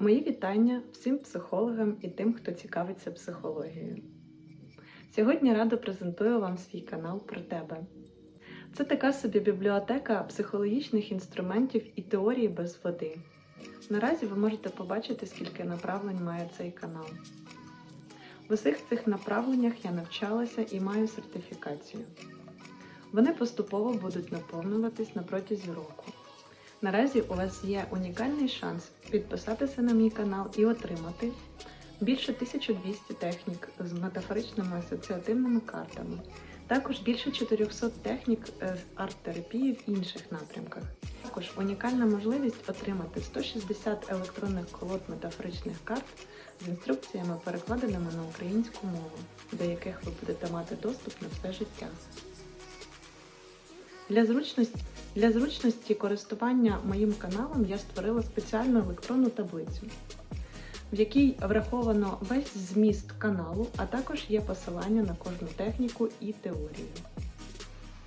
Мої вітання всім психологам і тим, хто цікавиться психологією. Сьогодні радо презентую вам свій канал про тебе. Це така собі бібліотека психологічних інструментів і теорії без води. Наразі ви можете побачити, скільки направлень має цей канал. В усіх цих направленнях я навчалася і маю сертифікацію. Вони поступово будуть наповнюватись на протязі року. Наразі у вас є унікальний шанс підписатися на мій канал і отримати більше 1200 технік з метафоричними асоціативними картами, також більше 400 технік е, з арт-терапії в інших напрямках. Також унікальна можливість отримати 160 електронних колод метафоричних карт з інструкціями, перекладеними на українську мову, до яких ви будете мати доступ на все життя. Для зручності, для зручності користування моїм каналом я створила спеціальну електронну таблицю, в якій враховано весь зміст каналу, а також є посилання на кожну техніку і теорію.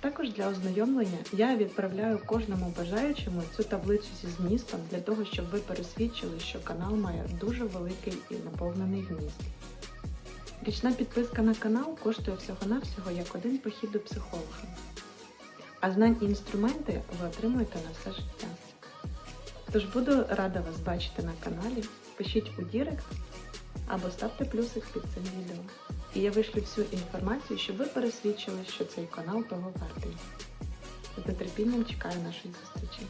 Також для ознайомлення я відправляю кожному бажаючому цю таблицю зі змістом для того, щоб ви пересвідчили, що канал має дуже великий і наповнений вміст. Річна підписка на канал коштує всього-навсього як один похід до психолога. А знань і інструменти ви отримуєте на все життя. Тож буду рада вас бачити на каналі. Пишіть у Дірект або ставте плюсик під цим відео. І я вишлю всю інформацію, щоб ви пересвідчили, що цей канал того вартий. З нетерпінням чекаю нашої зустрічі.